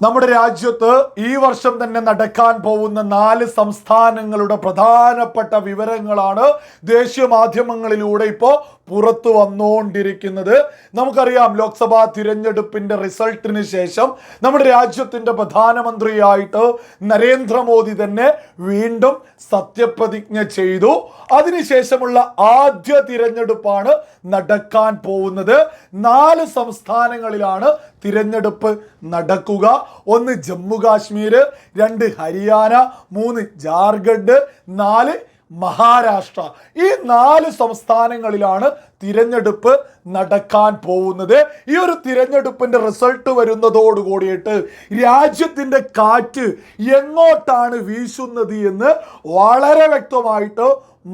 നമ്മുടെ രാജ്യത്ത് ഈ വർഷം തന്നെ നടക്കാൻ പോകുന്ന നാല് സംസ്ഥാനങ്ങളുടെ പ്രധാനപ്പെട്ട വിവരങ്ങളാണ് ദേശീയ മാധ്യമങ്ങളിലൂടെ ഇപ്പോൾ പുറത്തു വന്നുകൊണ്ടിരിക്കുന്നത് നമുക്കറിയാം ലോക്സഭാ തിരഞ്ഞെടുപ്പിന്റെ റിസൾട്ടിന് ശേഷം നമ്മുടെ രാജ്യത്തിന്റെ പ്രധാനമന്ത്രിയായിട്ട് നരേന്ദ്രമോദി തന്നെ വീണ്ടും സത്യപ്രതിജ്ഞ ചെയ്തു. അതിനുശേഷമുള്ള ആദ്യ തിരഞ്ഞെടുപ്പാണ് നടക്കാൻ പോകുന്നത്. നാല് സംസ്ഥാനങ്ങളിലാണ് തിരഞ്ഞെടുപ്പ് നടക്കുക. ഒന്ന് ജമ്മു കാശ്മീർ രണ്ട് ഹരിയാന മൂന്ന് ജാർഖണ്ഡ് നാല് മഹാരാഷ്ട്ര. ഈ നാല് സംസ്ഥാനങ്ങളിലാണ് തിരഞ്ഞെടുപ്പ് നടക്കാൻ പോകുന്നത്. ഈ ഒരു തിരഞ്ഞെടുപ്പിന്റെ റിസൾട്ട് വരുന്നതോട് കൂടിയിട്ട് രാജ്യത്തിന്റെ കാറ്റ് എങ്ങോട്ടാണ് വീശുന്നത് എന്ന് വളരെ വ്യക്തമായിട്ട്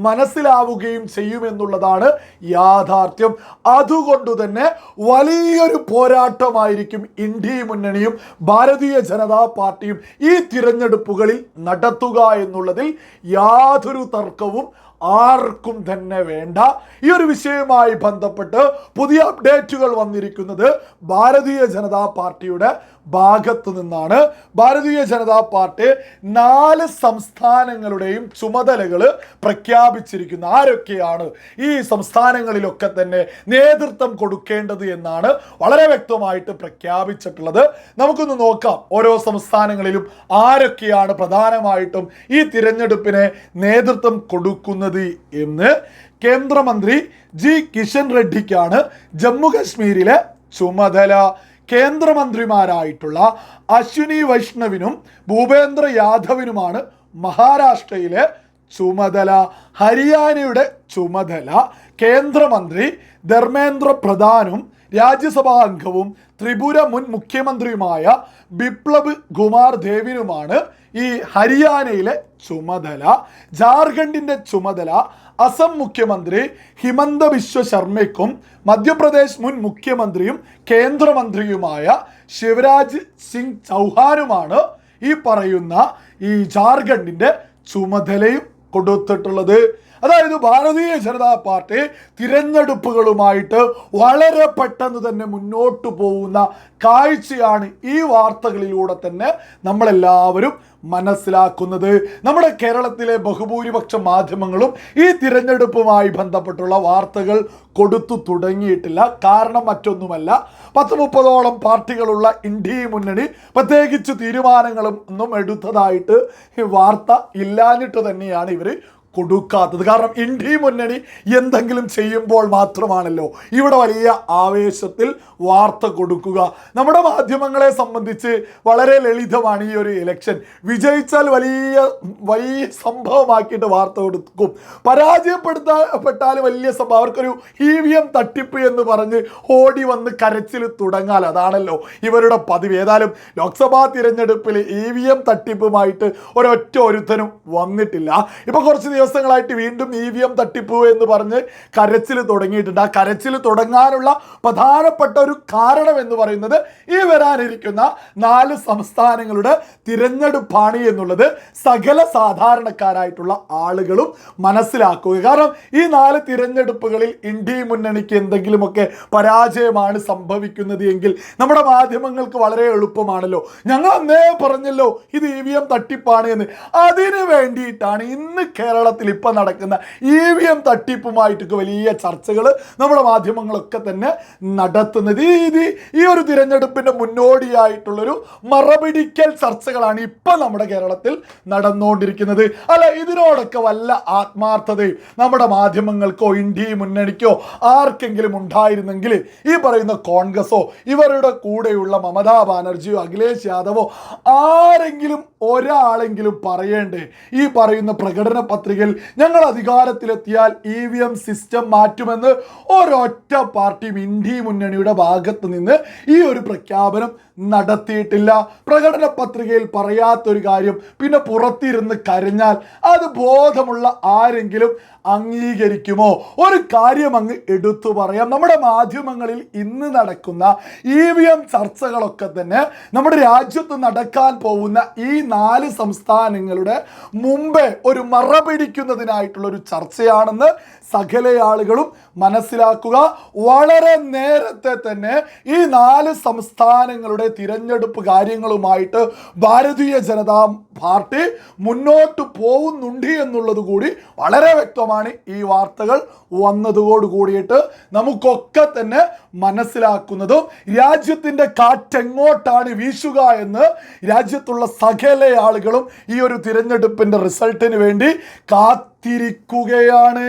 മനസ്സിലാവുകയും ചെയ്യുമെന്നുള്ളതാണ് യാഥാർത്ഥ്യം. അതുകൊണ്ട് തന്നെ വലിയൊരു പോരാട്ടമായിരിക്കും ഇന്ത്യ മുന്നണിയും ഭാരതീയ ജനതാ പാർട്ടിയും ഈ തിരഞ്ഞെടുപ്പുകളിൽ നടത്തുക എന്നുള്ളതിൽ യാതൊരു തർക്കവും ആർക്കും തന്നെ വേണ്ട. ഈ ഒരു വിഷയവുമായി ബന്ധപ്പെട്ട് പുതിയ അപ്ഡേറ്റുകൾ വന്നിരിക്കുന്നത് ഭാരതീയ ജനതാ പാർട്ടിയുടെ ഭാഗത്തു നിന്നാണ്. ഭാരതീയ ജനതാ പാർട്ടി നാല് സംസ്ഥാനങ്ങളുടെയും ചുമതലകൾ പ്രഖ്യാപിച്ചിരിക്കുന്നു. ആരൊക്കെയാണ് ഈ സംസ്ഥാനങ്ങളിലൊക്കെ തന്നെ നേതൃത്വം കൊടുക്കേണ്ടത് എന്നാണ് വളരെ വ്യക്തമായിട്ട് പ്രഖ്യാപിച്ചിട്ടുള്ളത്. നമുക്കൊന്ന് നോക്കാം ഓരോ സംസ്ഥാനങ്ങളിലും ആരൊക്കെയാണ് പ്രധാനമായിട്ടും ഈ തിരഞ്ഞെടുപ്പിനെ നേതൃത്വം കൊടുക്കുന്നത് എന്ന് കേന്ദ്രമന്ത്രി ജി കിഷൻ റെഡ്ഡിക്കാണ് ജമ്മു കശ്മീരിലെ ചുമതല. കേന്ദ്രമന്ത്രിമാരായിട്ടുള്ള അശ്വിനി വൈഷ്ണവിനും ഭൂപേന്ദ്ര യാദവിനുമാണ് മഹാരാഷ്ട്രയിലെ ചുമതല ഹരിയാനയുടെ ചുമതല കേന്ദ്രമന്ത്രി ധർമ്മേന്ദ്ര പ്രധാനും രാജ്യസഭാ അംഗവും ത്രിപുര മുൻ മുഖ്യമന്ത്രിയുമായ ബിപ്ലബ് കുമാർ ദേവിനുമാണ് ഈ ഹരിയാനയിലെ ചുമതല. ജാർഖണ്ഡിന്റെ ചുമതല അസം മുഖ്യമന്ത്രി ഹിമന്ത ബിശ്വ ശർമ്മയ്ക്കും മധ്യപ്രദേശ് മുൻ മുഖ്യമന്ത്രിയും കേന്ദ്രമന്ത്രിയുമായ ശിവരാജ് സിംഗ് ചൗഹാനുമാണ് ഈ പറയുന്ന ഈ ജാർഖണ്ഡിന്റെ ചുമതലയും. കൊടുത്തിട്ടുള്ളത് അതായത് ഭാരതീയ ജനതാ പാർട്ടി തിരഞ്ഞെടുപ്പുകളുമായിട്ട് വളരെ പെട്ടെന്ന് തന്നെ മുന്നോട്ട് പോകുന്ന കാഴ്ചയാണ് ഈ വാർത്തകളിലൂടെ തന്നെ നമ്മളെല്ലാവരും മനസ്സിലാക്കുന്നത്. നമ്മുടെ കേരളത്തിലെ ബഹുഭൂരിപക്ഷ മാധ്യമങ്ങളും ഈ തിരഞ്ഞെടുപ്പുമായി ബന്ധപ്പെട്ടുള്ള വാർത്തകൾ കൊടുത്തു തുടങ്ങിയിട്ടില്ല. കാരണം മറ്റൊന്നുമല്ല പത്ത് മുപ്പതോളം പാർട്ടികളുള്ള ഇന്ത്യ മുന്നണി പ്രത്യേകിച്ച് തീരുമാനങ്ങളും ഒന്നും എടുത്തതായിട്ട് വാർത്ത ഇല്ലാഞ്ഞിട്ട് തന്നെയാണ് ഇവർ കൊടുക്കാത്തത്. കാരണം ഇന്ത്യ മുന്നണി എന്തെങ്കിലും ചെയ്യുമ്പോൾ മാത്രമാണല്ലോ ഇവിടെ വലിയ ആവേശത്തിൽ വാർത്ത കൊടുക്കുക. നമ്മുടെ മാധ്യമങ്ങളെ സംബന്ധിച്ച് വളരെ ലളിതമാണ് ഈ ഒരു ഇലക്ഷൻ വിജയിച്ചാൽ വലിയ വലിയ സംഭവമാക്കിയിട്ട് വാർത്ത കൊടുക്കും. പരാജയപ്പെടുത്തപ്പെട്ടാൽ വലിയ സംഭവം. അവർക്കൊരു ഇ വി എം തട്ടിപ്പ് എന്ന് പറഞ്ഞ് ഓടി വന്ന് കരച്ചിൽ തുടങ്ങാൽ അതാണല്ലോ ഇവരുടെ പതിവ്. ഏതായാലും ലോക്സഭാ തിരഞ്ഞെടുപ്പിൽ ഇ വി എം തട്ടിപ്പുമായിട്ട് ഒരൊറ്റ ഒരുത്തനും വന്നിട്ടില്ല. ഇപ്പൊ കുറച്ച് ദിവസങ്ങളായിട്ട് വീണ്ടും ഇ വി എം തട്ടിപ്പ് എന്ന് പറഞ്ഞ് കരച്ചിൽ തുടങ്ങിയിട്ടുണ്ട്. ആ കരച്ചിൽ തുടങ്ങാനുള്ള പ്രധാനപ്പെട്ട ഒരു കാരണം എന്ന് പറയുന്നത് ഈ വരാനിരിക്കുന്ന നാല് സംസ്ഥാനങ്ങളുടെ തിരഞ്ഞെടുപ്പാണ് എന്നുള്ളത് സകല സാധാരണക്കാരായിട്ടുള്ള ആളുകളും മനസ്സിലാക്കുക. കാരണം ഈ നാല് തിരഞ്ഞെടുപ്പുകളിൽ ഇന്ത്യ മുന്നണിക്ക് എന്തെങ്കിലുമൊക്കെ പരാജയമാണ് സംഭവിക്കുന്നത് എങ്കിൽ നമ്മുടെ മാധ്യമങ്ങൾക്ക് വളരെ എളുപ്പമാണല്ലോ. ഞങ്ങൾ അന്നേ പറഞ്ഞല്ലോ ഇത് ഇ വി എം തട്ടിപ്പാണ് എന്ന്. അതിനു വേണ്ടിയിട്ടാണ് ഇന്ന് കേരളത്തിൽ ഇപ്പം നടക്കുന്ന ഇ വി എം തട്ടിപ്പുമായിട്ടൊക്കെ വലിയ ചർച്ചകൾ നമ്മുടെ മാധ്യമങ്ങളൊക്കെ തന്നെ നടത്തുന്നത് ഈ ഇത് ഈ ഒരു തിരഞ്ഞെടുപ്പിന്റെ മുന്നോടിയായിട്ടുള്ളൊരു മറപിടിക്കൽ ചർച്ചകളാണ് ഇപ്പം നമ്മുടെ കേരളത്തിൽ നടന്നുകൊണ്ടിരിക്കുന്നത് അല്ല ഇതിനോടൊക്കെ വല്ല ആത്മാർത്ഥതയും നമ്മുടെ മാധ്യമങ്ങൾക്കോ ഇന്ത്യ മുന്നണിക്കോ ആർക്കെങ്കിലും ഉണ്ടായിരുന്നെങ്കിൽ ഈ പറയുന്ന കോൺഗ്രസോ ഇവരുടെ കൂടെയുള്ള മമതാ ബാനർജിയോ അഖിലേഷ് യാദവോ ആരെങ്കിലും ഒരാളെങ്കിലും പറയേണ്ടേ? ഈ പറയുന്ന പ്രകടന പത്രികയിൽ ഞങ്ങൾ അധികാരത്തിലെത്തിയാൽ ഇ വി എം സിസ്റ്റം മാറ്റുമെന്ന് ഒരൊറ്റ പാർട്ടിയും ഇന്ത്യ മുന്നണിയുടെ ഭാഗത്ത് നിന്ന് ഈ ഒരു പ്രഖ്യാപനം നടത്തിയിട്ടില്ല. പ്രകടന പത്രികയിൽ പറയാത്തൊരു കാര്യം പിന്നെ പുറത്തിരുന്ന് കരഞ്ഞാൽ അത് ബോധമുള്ള ആരെങ്കിലും അംഗീകരിക്കുമോ? ഒരു കാര്യം അങ്ങ് എടുത്തു പറയാം. നമ്മുടെ മാധ്യമങ്ങളിൽ ഇന്ന് നടക്കുന്ന ഇ വി എം ചർച്ചകളൊക്കെ തന്നെ നമ്മുടെ രാജ്യത്ത് നടക്കാൻ പോകുന്ന ഈ നാല് സംസ്ഥാനങ്ങളുടെ മുമ്പേ ഒരു മറപിടിക്കുന്നതിനായിട്ടുള്ള ഒരു ചർച്ചയാണെന്ന് സകല ആളുകളും മനസ്സിലാക്കുക. വളരെ നേരത്തെ തന്നെ ഈ നാല് സംസ്ഥാനങ്ങളുടെ കുറേ തിരഞ്ഞെടുപ്പ് കാര്യങ്ങളുമായിട്ട് ഭാരതീയ ജനതാ പാർട്ടി മുന്നോട്ട് പോകുന്നുണ്ട് എന്നുള്ളത് കൂടി വളരെ വ്യക്തമാണ് ഈ വാർത്തകൾ വന്നതോട് കൂടിയിട്ട് നമുക്കൊക്കെ തന്നെ മനസ്സിലാക്കുന്നതും രാജ്യത്തിന്റെ കാറ്റെങ്ങോട്ടാണ് വീശുക എന്ന് രാജ്യത്തുള്ള സകല ആളുകളും ഈ ഒരു തിരഞ്ഞെടുപ്പിന്റെ റിസൾട്ടിന് വേണ്ടി കാത്തിരിക്കുകയാണ്.